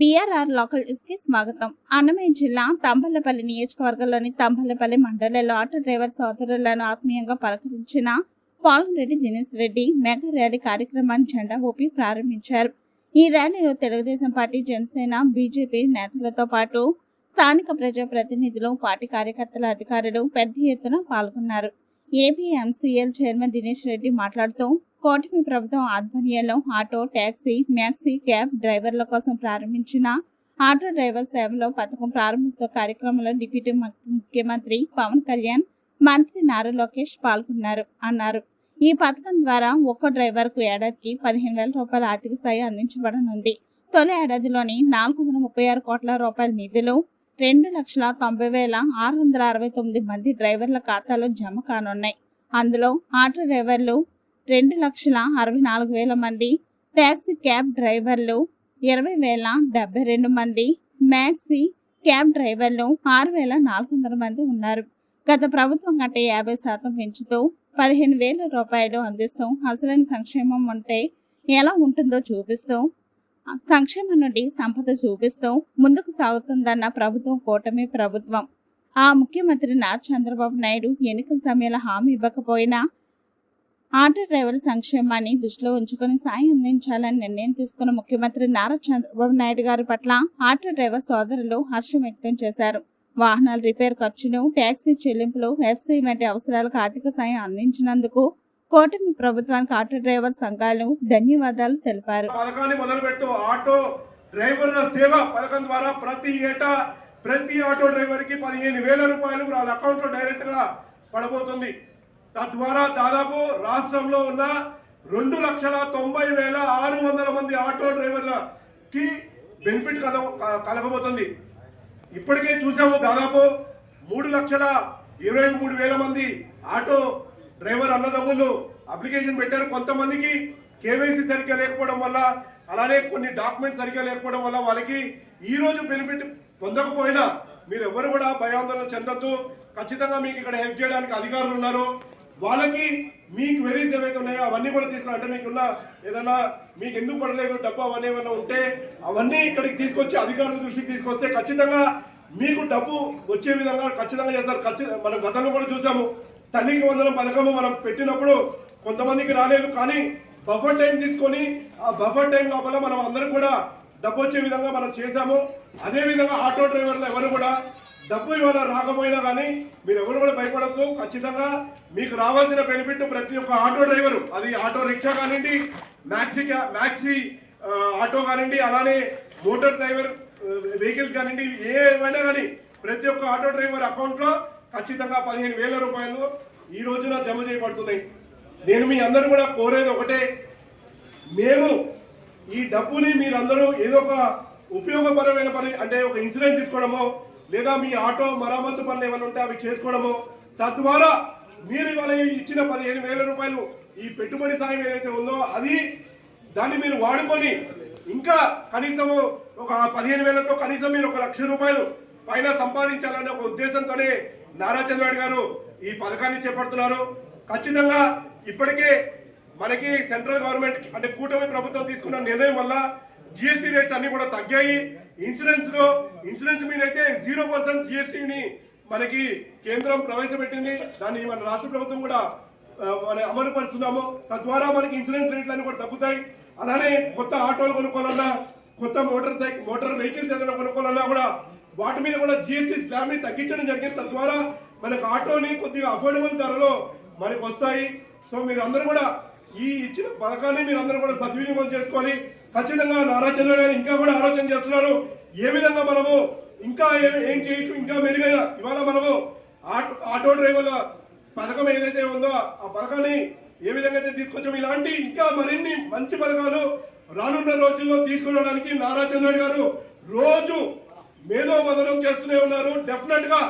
BRR local న్యూస్కి స్వాగతం. అన్నమయ్య జిల్లా తంబలపల్లి నియోజకవర్గంలోని తంబలపల్లి మండలంలో ఆటో డ్రైవర్ సోదరులను ఆత్మీయంగా పలకరించిన పాలరెడ్డి దినేష్ రెడ్డి మెగా ర్యాలీ కార్యక్రమాన్ని జెండా ఊపి ప్రారంభించారు. ఈ ర్యాలీలో తెలుగుదేశం పార్టీ జనసేన బీజేపీ నేతలతో పాటు స్థానిక ప్రజా ప్రతినిధులు పార్టీ కార్యకర్తల అధికారులు పెద్ద ఎత్తున పాల్గొన్నారు. ఏపీఎంసీఎల్ చైర్మన్ దినేష్ రెడ్డి మాట్లాడుతూ కూటమి ప్రభుత్వం ఆధ్వర్యంలో ఆటో ట్యాక్సీ మ్యాక్సీ క్యాబ్ డ్రైవర్ల కోసం ప్రారంభించిన ఆటో డ్రైవర్ సేవలో పథకం ప్రారంభోత్సవ కార్యక్రమంలో డిప్యూటీ ముఖ్యమంత్రి పవన్ కళ్యాణ్ మంత్రి నారా లోకేష్ పాల్గొన్నారు అన్నారు. ఈ పథకం ద్వారా ఒక్కో డ్రైవర్కు ఏడాదికి పదిహేను వేల రూపాయల ఆర్థిక సాయం అందించబడనుంది. తొలి ఏడాదిలోని నాలుగు వందల ముప్పై ఆరు కోట్ల రూపాయల నిధులు రెండు లక్షల తొంభై వేల ఆరు వందల అరవై తొమ్మిది మంది డ్రైవర్ల ఖాతాలో జమ కానున్నాయి. అందులో ఆటో డ్రైవర్లు రెండు లక్షల అరవై నాలుగు వేల మంది ట్యాక్సీ క్యాబ్ డ్రైవర్లు ఇరవై వేల డెబ్బై రెండు మంది మ్యాక్సీ క్యాబ్ డ్రైవర్లు ఆరు వేల నాలుగు వందల మంది ఉన్నారు. గత ప్రభుత్వం కంటే యాభై శాతం పెంచుతూ పదిహేను వేల రూపాయలు అందిస్తూ అసలైన సంక్షేమం ఉంటే ఎలా ఉంటుందో చూపిస్తూ సంక్షేమం నుండి సంపద చూపిస్తూ ముందుకు సాగుతుందన్న ప్రభుత్వం కూటమి ప్రభుత్వం. ఆ ముఖ్యమంత్రి నారా చంద్రబాబు నాయుడు ఎన్నికల సమయంలో హామీ ఇవ్వకపోయినా ఆటో డ్రైవర్ల సంక్షేమాన్ని దృష్టిలో ఉంచుకొని సాయం అందించాలని నిర్ణయం తీసుకున్న ముఖ్యమంత్రి నారా చంద్రబాబు నాయుడు గారి పట్ల ఆటో డ్రైవర్ సోదరులు హర్షం వ్యక్తం చేశారు. వాహనాల రిపేర్ ఖర్చును ట్యాక్సీ చెల్లింపులు ఎఫ్సీ వంటి అవసరాలకు ఆర్థిక సాయం అందించినందుకు కూటమి ప్రభుత్వానికి ఆటో డ్రైవర్ సంఘాలు ధన్యవాదాలు తెలిపారు. ఆటో డ్రైవర్ల సేవ పథకం ద్వారా ప్రతి ఏటా ప్రతి ఆటో డ్రైవర్కి పదిహేను వేల రూపాయలు వాళ్ళ అకౌంట్లో డైరెక్ట్గా పడబోతుంది. తద్వారా దాదాపు రాష్ట్రంలో ఉన్న రెండు లక్షల తొంభై వేల ఆరు వందల మంది ఆటో డ్రైవర్లకి బెనిఫిట్ కల కలగబోతుంది ఇప్పటికే చూసాము దాదాపు మూడు లక్షల ఇరవై మూడు వేల మంది ఆటో డ్రైవర్ అన్నదమ్ములు అప్లికేషన్ పెట్టారు. కొంతమందికి కేవైసీ సరిగ్గా లేకపోవడం వల్ల అలానే కొన్ని డాక్యుమెంట్స్ సరిగ్గా లేకపోవడం వల్ల వాళ్ళకి ఈరోజు బెనిఫిట్ పొందకపోయినా మీరు ఎవరు కూడా భయాందోళన చెందొద్దు. ఖచ్చితంగా మీకు ఇక్కడ హెల్ప్ చేయడానికి అధికారులు ఉన్నారు. వాళ్ళకి మీ క్వెరీస్ ఏవైతే ఉన్నాయో అవన్నీ కూడా తీసుకురా. అంటే మీకున్న ఏదైనా మీకు ఎందుకు పడలేదు డబ్బు అవన్నీ ఏమైనా ఉంటే అవన్నీ ఇక్కడికి తీసుకొచ్చి అధికారుల దృష్టికి తీసుకొస్తే ఖచ్చితంగా మీకు డబ్బు వచ్చే విధంగా ఖచ్చితంగా చేస్తారు. ఖచ్చితంగా మనం గతంలో కూడా చూసాము. తల్లికి వందల పథకము మనం పెట్టినప్పుడు కొంతమందికి రాలేదు. కానీ బఫర్ టైం తీసుకొని ఆ బఫర్ టైం లోపల మనం అందరూ కూడా డబ్బు వచ్చే విధంగా మనం చేశాము. అదే విధంగా ఆటో డ్రైవర్లు ఎవరు కూడా డబ్బు ఇవాళ రాకపోయినా కానీ మీరు ఎవరు కూడా భయపడద్దు. ఖచ్చితంగా మీకు రావాల్సిన బెనిఫిట్ ప్రతి ఒక్క ఆటో డ్రైవరు అది ఆటో రిక్షా కానివ్వండి మ్యాక్సీ క్యా- మ్యాక్సీ ఆటో కానివ్వండి అలానే మోటార్ డ్రైవర్ వెహికల్స్ కానివ్వండి ఏమైనా కానీ ప్రతి ఒక్క ఆటో డ్రైవర్ అకౌంట్లో ఖచ్చితంగా పదిహేను వేల రూపాయలు ఈ రోజున జమ చేయబడుతున్నాయి. నేను మీ అందరూ కూడా కోరేది ఒకటే మేము ఈ డబ్బుని మీరందరూ ఏదో ఒక ఉపయోగపరమైన పని అంటే ఒక ఇన్సూరెన్స్ తీసుకోవడమో లేదా మీ ఆటో మరామత్తు పనులు ఏమైనా ఉంటే అవి చేసుకోవడము. తద్వారా మీరు ఇవాళ ఇచ్చిన పదిహేను వేల రూపాయలు ఈ పెట్టుబడి సాయం ఏదైతే ఉందో అది దాన్ని మీరు వాడుకొని ఇంకా కనీసం ఒక పదిహేను వేలతో కనీసం మీరు ఒక లక్ష రూపాయలు పైన సంపాదించాలనే ఒక ఉద్దేశంతోనే నారా చంద్రబాబు గారు ఈ పథకాన్ని చేపడుతున్నారు. ఖచ్చితంగా ఇప్పటికే మనకి సెంట్రల్ గవర్నమెంట్ అంటే కూటమి ప్రభుత్వం తీసుకున్న నిర్ణయం వల్ల జిఎస్టీ రేట్స్ అన్ని కూడా తగ్గాయి. ఇన్సూరెన్స్లో ఇన్సూరెన్స్ మీద అయితే జీరో పర్సెంట్ జిఎస్టీని మనకి కేంద్రం ప్రవేశపెట్టింది. దాన్ని మన రాష్ట్ర ప్రభుత్వం కూడా మన అమలు పరుస్తున్నాము. తద్వారా మనకి ఇన్సూరెన్స్ రేట్లు అన్ని కూడా తగ్గుతాయి. అలానే కొత్త ఆటోలు కొనుక్కోవాలన్నా కొత్త మోటార్ సైకిల్ మోటార్ వెహికల్స్ ఏదైనా కొనుక్కోవాలన్నా కూడా వాటి మీద కూడా జిఎస్టీ స్లాబ్ని తగ్గించడం జరిగింది. తద్వారా మనకు ఆటోని కొద్దిగా అఫోర్డబుల్ ధరలో మనకు వస్తాయి. సో మీరు అందరూ కూడా ఈ ఇచ్చిన పథకాన్ని మీరు అందరూ కూడా సద్వినియోగం చేసుకోవాలి. ఖచ్చితంగా నారా చంద్రబాబు ఇంకా కూడా ఆలోచన చేస్తున్నారు. ఏ విధంగా మనము ఇంకా ఏం చేయొచ్చు ఇంకా మెరుగైన ఇవాళ మనము ఆటో ఆటో డ్రైవర్ల పథకం ఏదైతే ఉందో ఆ పథకాన్ని ఏ విధంగా అయితే తీసుకొచ్చాము ఇలాంటి ఇంకా మరిన్ని మంచి పథకాలు రానున్న రోజుల్లో తీసుకురావడానికి నారా చంద్రబాబు గారు రోజు మేధో మదనం చేస్తూనే ఉన్నారు. డెఫినెట్గా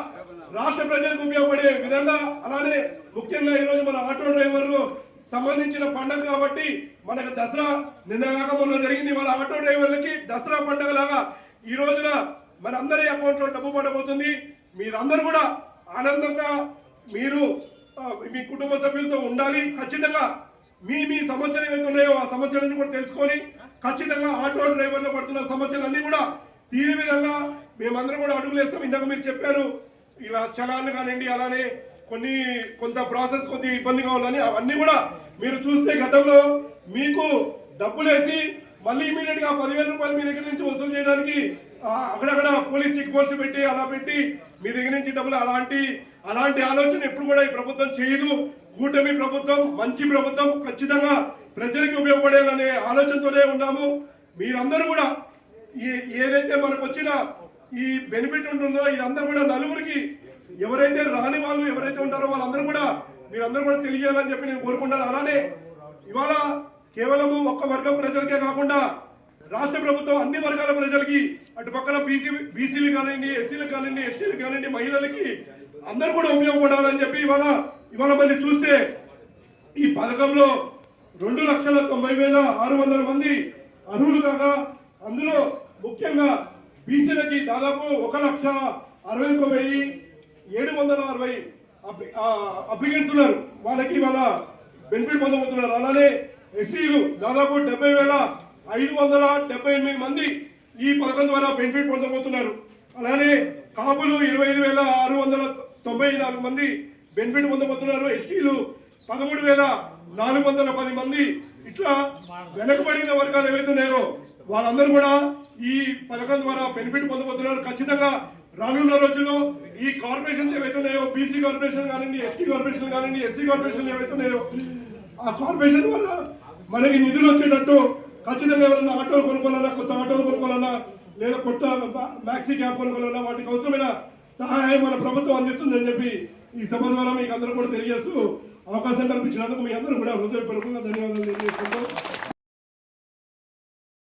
రాష్ట్ర ప్రజలకు ఉపయోగపడే విధంగా అలానే ముఖ్యంగా ఈ రోజు మన ఆటో డ్రైవర్లు సంబంధించిన పండుగ కాబట్టి మనకు దసరా నిన్న మొన్న జరిగింది. వాళ్ళ ఆటో డ్రైవర్లకి దసరా పండుగ లాగా ఈ రోజున మనందరి అకౌంట్లో డబ్బు పడబోతుంది. మీరందరూ కూడా ఆనందంగా మీరు మీ కుటుంబ సభ్యులతో ఉండాలి. ఖచ్చితంగా మీ మీ సమస్యలు ఏవైతే ఉన్నాయో ఆ సమస్యలను కూడా తెలుసుకొని ఖచ్చితంగా ఆటో డ్రైవర్లు పడుతున్న సమస్యలన్నీ కూడా తీరే విధంగా మేమందరం కూడా అడుగులేస్తాం. ఇందాక మీరు చెప్పారు ఇలా చలాన్లు కానివ్వండి అలానే కొన్ని కొంత ప్రాసెస్ కొద్దిగా ఇబ్బందిగా ఉందని అవన్నీ కూడా మీరు చూస్తే గతంలో మీకు డబ్బులేసి మళ్ళీ ఇమీడియట్గా పదివేల రూపాయలు మీ దగ్గర నుంచి వసూలు చేయడానికి అక్కడక్కడ పోలీస్ చెక్ పోస్ట్ పెట్టి అలా పెట్టి మీ దగ్గర నుంచి డబ్బులు అలాంటి అలాంటి ఆలోచన ఎప్పుడు కూడా ఈ ప్రభుత్వం చేయదు. కూటమి ప్రభుత్వం మంచి ప్రభుత్వం ఖచ్చితంగా ప్రజలకి ఉపయోగపడేయాలనే ఆలోచనతోనే ఉన్నాము. మీరందరూ కూడా ఏదైతే మనకు వచ్చిన ఈ బెనిఫిట్ ఉంటుందో ఇదంతా కూడా నలుగురికి ఎవరైతే రాని వాళ్ళు ఎవరైతే ఉంటారో వాళ్ళందరూ కూడా మీరందరూ కూడా తెలియాలని చెప్పి నేను కోరుకుంటాను. అలానే ఇవాళ కేవలము ఒక్క వర్గం ప్రజలకే కాకుండా రాష్ట్ర ప్రభుత్వం అన్ని వర్గాల ప్రజలకి అటు పక్కన బీసీ బీసీలు కానివ్వండి ఎస్సీలకు కానివ్వండి ఎస్టీలకు కానివ్వండి మహిళలకి అందరూ కూడా ఉపయోగపడాలని చెప్పి ఇవాళ ఇవాళ మరి చూస్తే ఈ పథకంలో రెండు లక్షల తొంభై వేల ఆరు వందల మంది అర్హులు కాగా అందులో ముఖ్యంగా బీసీలకి దాదాపు ఒక లక్ష అరవై ఒక వెయ్యి ఏడు వందల అరవై అప్లికెంట్స్ ఉన్నారు వాళ్ళకి వాళ్ళ బెనిఫిట్ పొందబోతున్నారు. అలానే ఎస్సీలు దాదాపు డెబ్బై వేల ఐదు వందల డెబ్బై ఎనిమిది మంది ఈ పథకం ద్వారా బెనిఫిట్ పొందబోతున్నారు. అలానే కాపులు ఇరవై ఐదు వేల ఆరు వందల తొంభై నాలుగు మంది బెనిఫిట్ పొందబోతున్నారు. ఎస్టీలు పదమూడు వేల నాలుగు వందల పది మంది. ఇట్లా వెనకబడిన వర్గాలు ఏవైతే ఉన్నాయో వాళ్ళందరూ కూడా ఈ పథకం ద్వారా బెనిఫిట్ పొందబోతున్నారు. ఖచ్చితంగా రానున్న రోజుల్లో ఈ కార్పొరేషన్స్ ఏవైతే ఉన్నాయో బీసీ కార్పొరేషన్ కానివ్వండి ఎస్టీ కార్పొరేషన్ కానివ్వండి ఎస్సీ కార్పొరేషన్ ఏవైతే ఉన్నాయో ఆ కార్పొరేషన్ వల్ల మనకి నిధులు వచ్చేటట్టు ఖచ్చితంగా ఎవరైనా ఆటోలు కొనుక్కోవాలన్నా కొత్త ఆటోలు కొనుక్కోవాలన్నా లేదా కొత్త మ్యాక్సీ క్యాబ్ కొనుక్కోవాలన్నా వాటికి అవసరమైన సహాయం మన ప్రభుత్వం అందిస్తుందని చెప్పి ఈ సభ ద్వారా మీకు అందరూ కూడా తెలియజేస్తూ అవకాశం కల్పించినందుకు మీ అందరూ కూడా హృదయపూర్వకంగా ధన్యవాదాలు తెలియజేస్తున్నాం